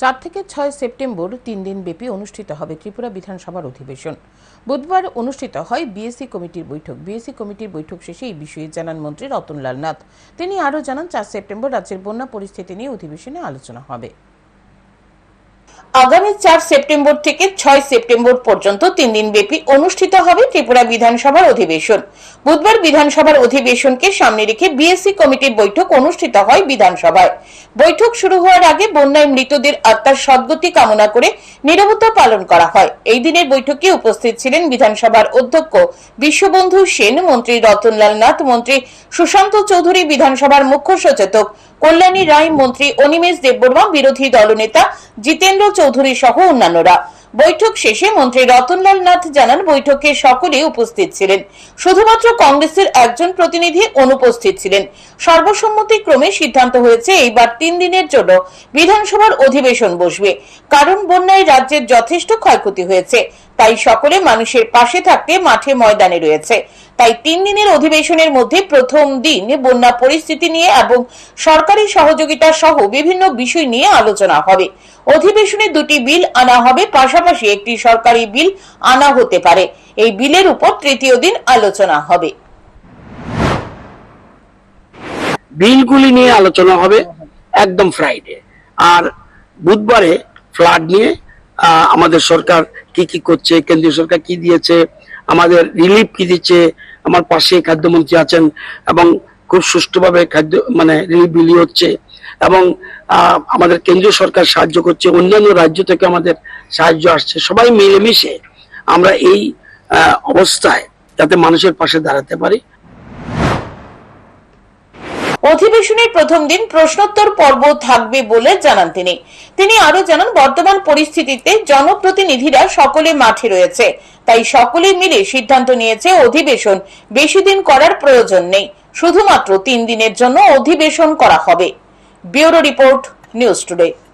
চার থেকে ছয় সেপ্টেম্বর তিন দিন ব্যাপী অনুষ্ঠিত হবে ত্রিপুরা বিধানসভার অধিবেশন। বুধবার অনুষ্ঠিত হয় বিএসসি কমিটির বৈঠক। বিএসসি কমিটির বৈঠক শেষে এই বিষয়ে জানান মন্ত্রী রতনলাল নাথ। তিনি আরও জানান, চার সেপ্টেম্বর রাজ্যের বন্যা পরিস্থিতি নিয়ে অধিবেশনে আলোচনা হবে। আগামী চার সেপ্টেম্বর থেকে ছয় সেপ্টেম্বর পর্যন্ত তিন দিন ব্যাপী অনুষ্ঠিত হবে ত্রিপুরা বিধানসভার অধিবেশন। বুধবার বিধানসভার অধিবেশনকে সামনে রেখে বিএসসি কমিটির বৈঠক অনুষ্ঠিত হয় বিধানসভায়। বৈঠক শুরু হওয়ার আগে বন্যায় মৃতদের আত্মার সদ্গতি কামনা করে নিরবতা পালন করা হয়। এই দিনের বৈঠকে উপস্থিত ছিলেন বিধানসভার অধ্যক্ষ বিশ্ববন্ধু সেন, মন্ত্রী রতনলাল নাথ, মন্ত্রী সুশান্ত চৌধুরী বিধানসভার মুখ্য সচেতক, কল্যাণী রায় মন্ত্রী অনিমেষ দেববর্মা, বিরোধী দলনেতা জিতেন্দ্র চৌধুরী সহ অন্যান্যরা। বৈঠক শেষে মন্ত্রী রতনলাল নাথ জানান, বৈঠকে সকলে উপস্থিত ছিলেন। শুধুমাত্র কংগ্রেসের একজন প্রতিনিধি অনুপস্থিত ছিলেন। সর্বসম্মতিক্রমে সিদ্ধান্ত হয়েছে, এইবার তিন দিনের জন্য বিধানসভার অধিবেশন বসবে। কারণ বন্যায় রাজ্যের যথেষ্ট ক্ষয়ক্ষতি হয়েছে। তাই সকলে মানুষের পাশে থাকতে মাঠে ময়দানে রয়েছে। তাই তিন দিনের অধিবেশনের মধ্যে প্রথম দিন বন্যা পরিস্থিতি নিয়ে এবং সরকারি সহযোগিতা সহ বিভিন্ন বিষয় নিয়ে আলোচনা হবে। অধিবেশনে দুটি বিল আনা হবে, পাশাপাশি একটি সরকারি বিল আনা হতে পারে। এই বিলের উপর তৃতীয় দিন আলোচনা হবে। বিলগুলি নিয়ে আলোচনা হবে একদম ফ্রাইডে আর বুধবারে ফ্লাড নিয়ে আমাদের সরকার কি কি করছে, কেন্দ্রীয় সরকার কি দিয়েছে, আমাদের রিলিফ কি দিচ্ছে, আমার পাশে খাদ্যমন্ত্রী আছেন এবং খুব সুষ্ঠুভাবে খাদ্য মানে রিলিফ বিলি হচ্ছে এবং আমাদের কেন্দ্রীয় সরকার সাহায্য করছে, অন্যান্য রাজ্য থেকে আমাদের সাহায্য আসছে, সবাই মিলেমিশে আমরা এই অবস্থায় যাতে মানুষের পাশে দাঁড়াতে পারি। অধিবেশনের প্রথম দিন প্রশ্নোত্তর পর্ব থাকবে বলে জানান তিনি। তিনি আরও জানান, বর্তমান পরিস্থিতিতে জনপ্রতিনিধিরা সকলে মাঠে রয়েছে, তাই সকলে মিলে সিদ্ধান্ত নিয়েছে অধিবেশন। বেশি দিন করার প্রয়োজন নেই। শুধুমাত্র তিন দিনের জন্য অধিবেশন করা হবে। Bureau report news today.